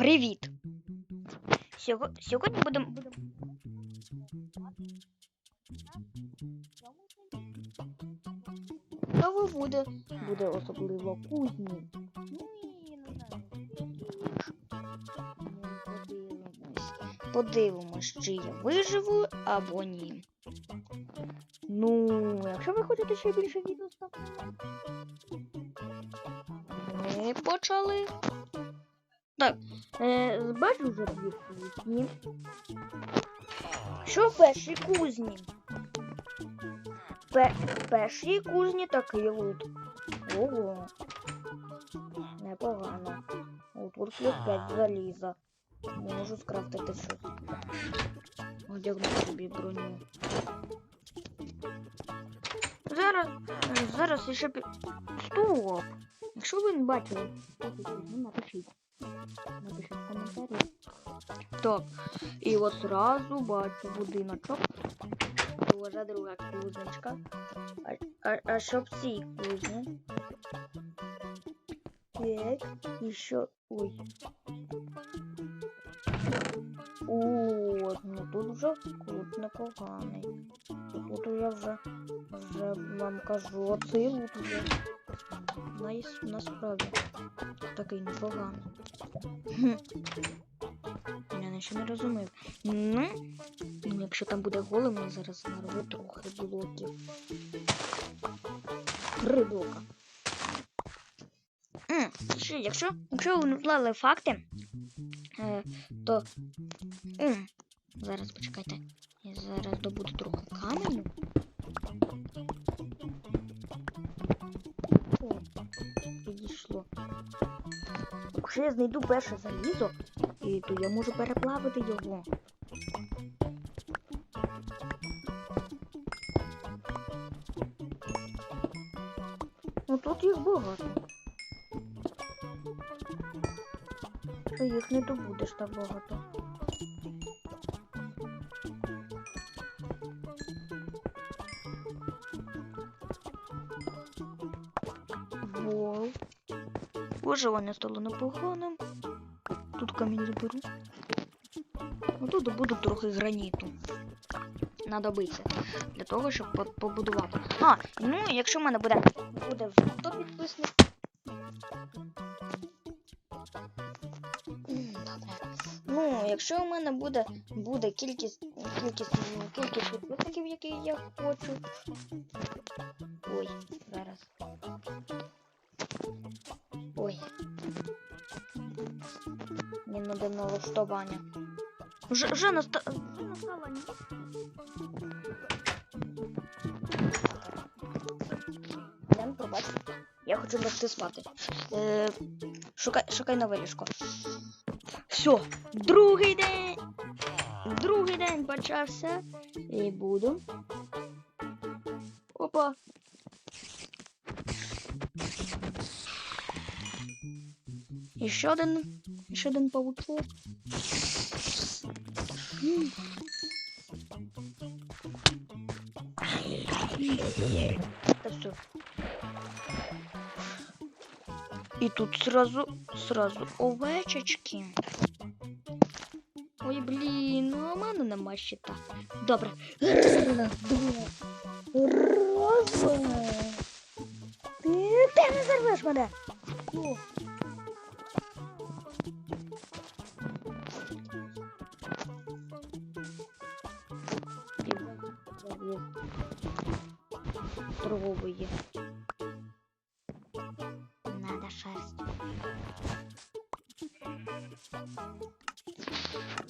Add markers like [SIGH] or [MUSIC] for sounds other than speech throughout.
Привіт! Сього... Сьогодні будемо. Кого буде? Буде особливо кузні. Ну не знаю. Ну, подивимось. Подивимось, чи я виживу або ні. Ну, якщо ви хочете ще більше відео ставте. Ми почали. Так, е, бачу вже дві кузні. Що в першій кузні? Пе в першій кузні такий лут. Ого. Непогано. Тут плюс 5 заліза. Можу скрафтити щось. Одягну собі броню. Зараз, зараз ще. Стоп! Якщо ви не бачили, напишіть. Напишіть в коментарі. Так, і от зразу бачу будиночок. Дуже друга кузнечка. А, а, а що в цій кузні? Так, і що... Ой. О, ну тут вже кут непоганий. Тут я вже, вже вам кажу, оцей лут вже Найс, насправді такий непоганий. Я нічого не розумів. Ну, якщо там буде голим, я зараз нарву трохи блоків. Три блока. Ще, якщо, якщо ви не вклали факти, е, то. Зараз почекайте. Я зараз добуду трохи каменю. Якщо я знайду перше залізо, і то я можу переплавити його. Ну тут їх багато. Що їх не добудеш так багато. Вау. Виживання стало непоганим. Тут камінь заберу. Ну тут добуду трохи граніту. Надобиться. Для того, щоб побудувати. А, ну якщо в мене буде, буде вже 100 підписників. Ну, якщо у мене буде, буде кількість, кількість, кількість підписників, які я хочу. Ой, зараз. Мені надо налаштування. Вже, вже, наста... вже настала ніч. Ден, пробач. Я хочу лягти спати. Е, шукай, шукай нове ліжко. Все, другий день. Другий день почався. І буду. І ще один, ще один. М. Та все. І тут сразу, сразу овечечки. Ой, блін, ну мене нема щита. Добре. Ти, ти не зарвеш мене. О.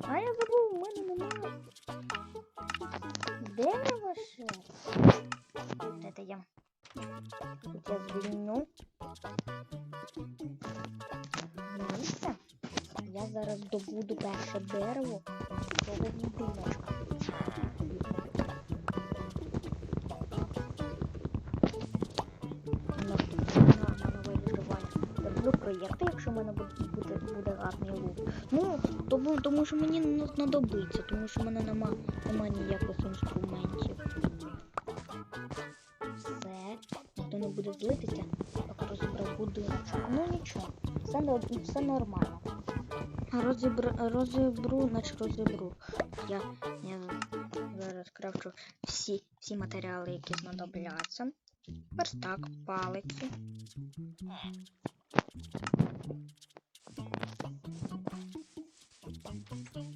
А я забув, у мене немає. Де ваша шерсть? Це я. Тут я звільню. Місце. Я зараз добуду перше дерево Добуду будиночка. Роблю проєкти, якщо в мене буде, буде, гарний лук. Ну, тому, тому що мені не знадобиться, тому що в мене нема, нема ніяких інструментів. Все, ніхто не буде злитися, як розібрав будиночок. Ну нічого, все, все нормально. розібр... розібру, значить розібру. Я, я зараз крафчу всі, всі матеріали, які знадобляться. Верстак, палиці.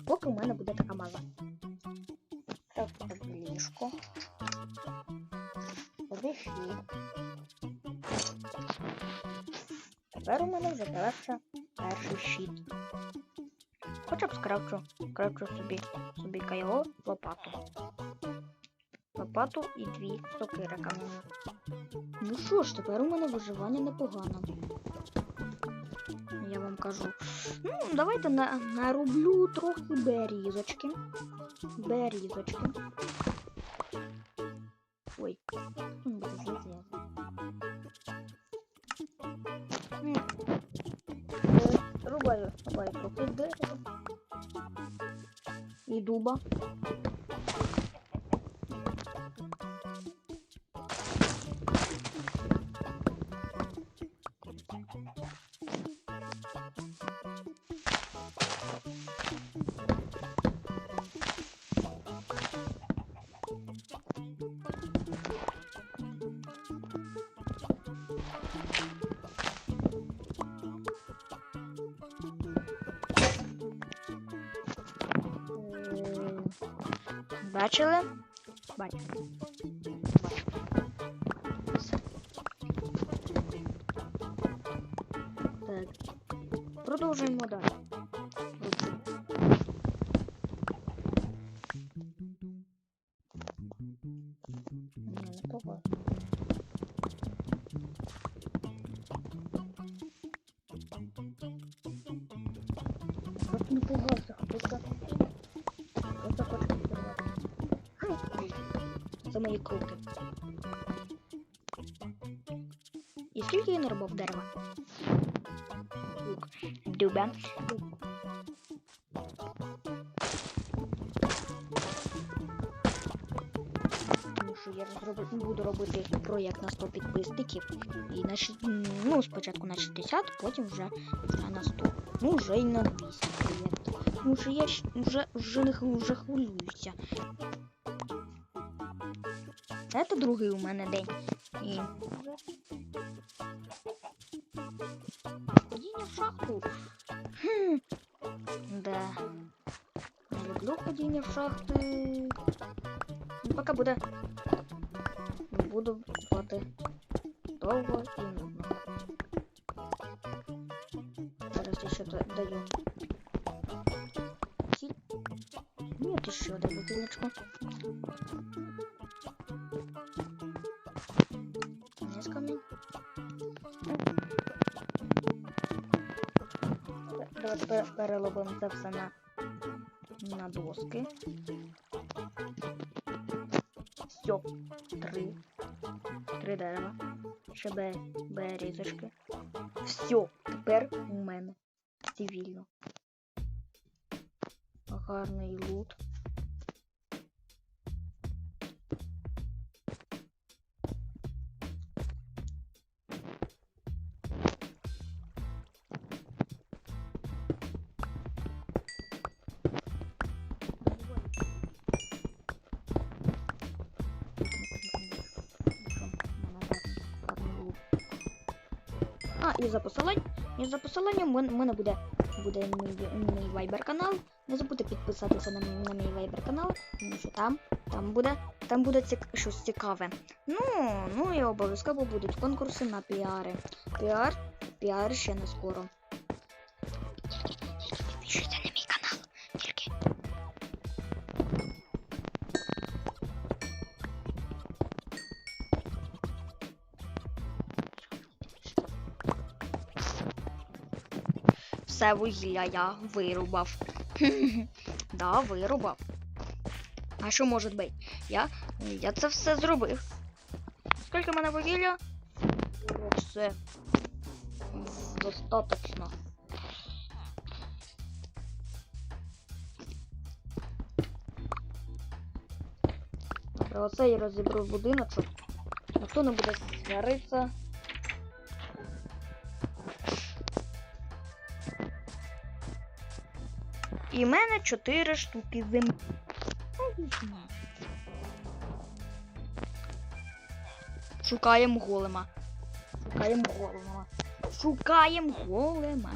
Поки у мене буде така мала. Так ліжко. Подиші. Тепер у мене вже перша, перший щит. Хоча б скрафчу, скрафчу собі, собі кайло, лопату. Лопату і дві сокири кам'яні. Ну що ж, тепер у мене виживання непогано. Я вам кажу. Ну, давайте на, нарублю трохи берізочки. Берізочки. Ой, ну, буде злізти. М, е, Рубаю, рубаю трохи дерева. І дуба. Бачили? Бачили. Так. Продовжуємо далі. Це мої круки. І скільки я наробив дерева? Лук. Я буду робити проєкт на 100 підписників. І на, м, ну, спочатку на 60, потім вже, вже на 100. Ну, вже й на 200 проєкт. Тому що я вже, вже, хвилю- вже хвилююся. Це другий у мене день. І... Ходіння в шахту. Хм. Да. Не люблю ходіння в шахти. Ну, поки буде. Буду купати довго і нудно. Зараз я ще да- даю. Сіль. Ні, ти що, дай перелобимо це все на, на доски. Все. Три. Три дерева. Ще бе, берізочки. Все. Тепер у мене цивільно. Гарний лут. І за посиланням, і за посиланням в мене буде, буде мій, Viber канал. Не забудьте підписатися на на мій вайбер канал, тому що там, там буде, там буде цік, щось цікаве. Ну, ну і обов'язково будуть конкурси на піари. Піар, піар ще не скоро. Все вугілля я вирубав. [LAUGHS] да, вирубав. А що може бути? Я, я це все зробив. Скільки в мене вугілля? Все. Достаточно. Добре, оце я розібрав будиночок. Ніхто не буде сваритися. І в мене 4 штуки землі. Шукаємо голема. Шукаємо голема. Шукаємо голема.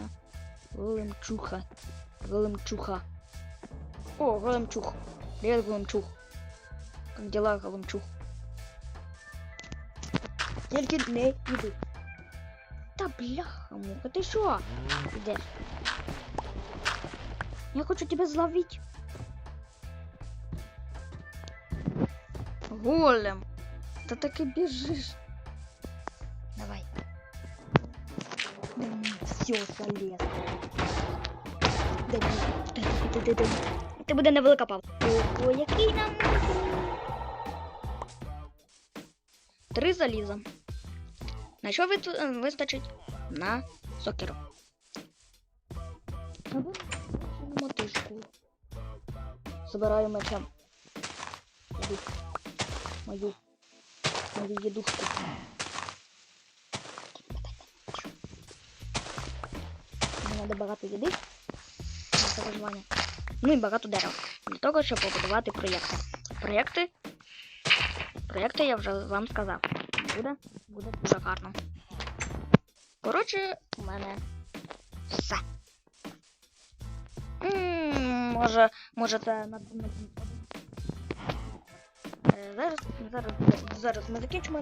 Големчуха. Големчуха. О, големчух. Привет, големчух. Как дела, големчух? Тільки не іди. Та бляха, муха, ти що? Ідеш? Я хочу тебя зловить. Голем. Ты так и бежишь. Давай. Все, залез. Дай, дай, дай, дай, дай, дай. Буде невелика. Ого, який нам Три заліза. На що е, вистачить? На сокеру. Або. Забираю мечем. Мою. Мою їдушку. Мені треба багато їди. Ну і багато дерев. Для того, щоб побудувати проєкти. Проєкти. Проєкти я вже вам сказав. Буде, буде дуже гарно. Коротше, у мене все. Може, можете напевно. Зараз, зараз, зараз ми закінчимо.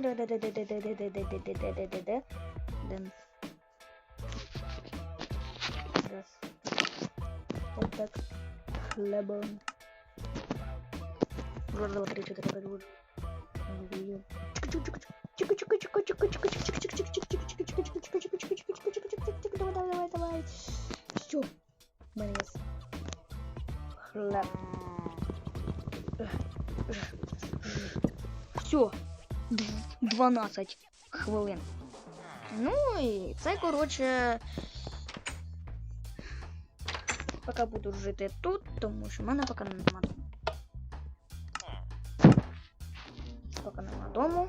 Отак. Хлебом. Глаза три, чотири, п'ять, будь. Давай, давай, давай. Все. Хлеб. Все. 12 хвилин. Ну і це, коротше. Поки буду жити тут, тому що в мене поки нема дому. Поки нема дому.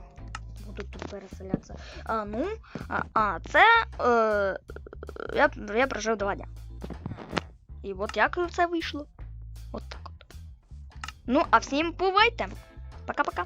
Буду тут переселятися. А, ну, а, а це е, я, я прожив два дня. І от як це вийшло. От так от. Ну, а всім бувайте. Пока-пока.